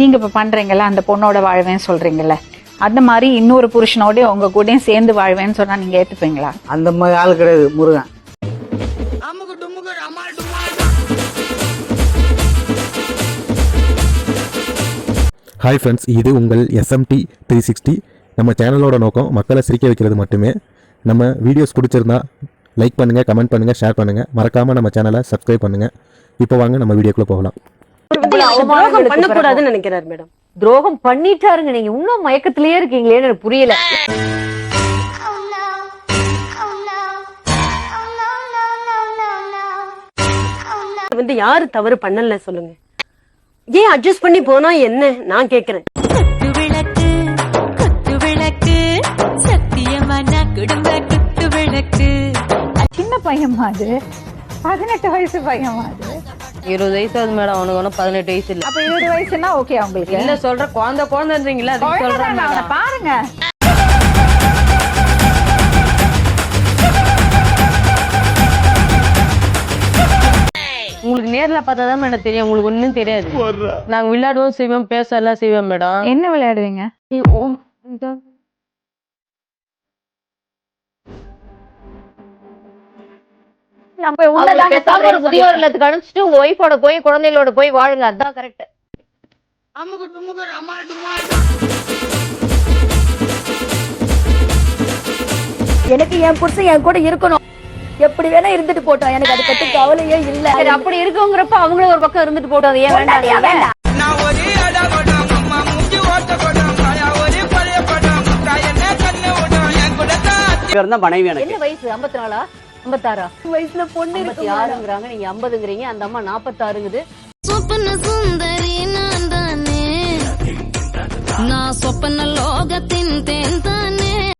நீங்க இப்ப பண்றீங்கல்ல அந்த பொண்ணோட வாழ்வேன்னு சொல்றீங்கல்ல அந்த மாதிரி இன்னொரு புருஷனோட உங்க கூடயும் சேர்ந்து வாழ்வேன்னு சொன்னா நீங்க ஏத்துப்பீங்களா? அந்த மாதிரி ஆள் கிடையாது முருகன். ஹாய் ஃப்ரெண்ட்ஸ் இது உங்கள் எஸ்எம்டி த்ரீ சிக்ஸ்டி நம்ம சேனலோட நோக்கம் மக்களை சிரிக்க வைக்கிறது மட்டுமே. நம்ம வீடியோஸ் பிடிச்சிருந்தா லைக் பண்ணுங்கள் கமெண்ட் பண்ணுங்கள் ஷேர் பண்ணுங்கள் மறக்காமல் நம்ம சேனலை சப்ஸ்கிரைப் பண்ணுங்கள் இப்போ வாங்க நம்ம வீடியோக்குள்ளே போகலாம். துரோகம் பண்ணக்கூடாதுன்னு நினைக்கிறாரு மேடம். துரோகம் பண்ணிட்டாருங்க நீங்க. இன்னும் மயக்கத்திலேயே இருக்கீங்களேன்னு எனக்கு புரியல. வந்து யாரு தவறு பண்ணல சொல்லுங்க. ஏன் அட்ஜஸ்ட் பண்ணி போனா என்ன? நான் கேக்குறேன். சின்ன பையன்மா அது பதினெட்டு வயசு பையன்மா அது இருபது வயசு ஆகுது மேடம் அவனுக்கு ஒன்றும் பதினெட்டு வயசு இல்ல. அப்ப இருபது வயசுனா ஓகே உங்களுக்கு இல்ல சொல்ற? குழந்தை குழந்தைன்றீங்களா? குழந்தை சொல்றேன் அவனை பாருங்க. உங்களுக்கு நேர்ல பார்த்தா தான் மேடம் தெரியும். உங்களுக்கு ஒண்ணும் தெரியாது. நாங்க விளையாடுவோம் செய்வோம் பேச எல்லாம் செய்வோம் மேடம். என்ன விளையாடுவீங்க? நம்ம உள்ளதாங்க தவறு முதியோர் இல்லத்துக்கு அனுப்பிச்சிட்டு உங்க ஒய்ஃபோட போய் குழந்தைகளோட போய் வாழுங்க. அதான் கரெக்ட் எனக்கு என் புருஷன் என் கூட இருக்கணும். எப்படி வேணா இருந்துட்டு போட்டோம். எனக்கு அதை பத்தி கவலையே இல்ல. சரி அப்படி இருக்குங்கிறப்ப அவங்களும் ஒரு பக்கம் இருந்துட்டு போட்டோம் அது ஏன் வேண்டாம். மனைவி எனக்கு. என்ன வயசு? ஐம்பத்தி நாலா? ஐம்பத்தாறா? வயசுல பொண்ணு இருக்கு ஆறுங்கிறாங்க நீங்க ஐம்பதுங்கிறீங்க. அந்த அம்மா நாப்பத்தாறுங்குது. சொப்பன சுந்தரி நான் தானே? நான் சொப்பன லோகத்தின் தேன் தானே.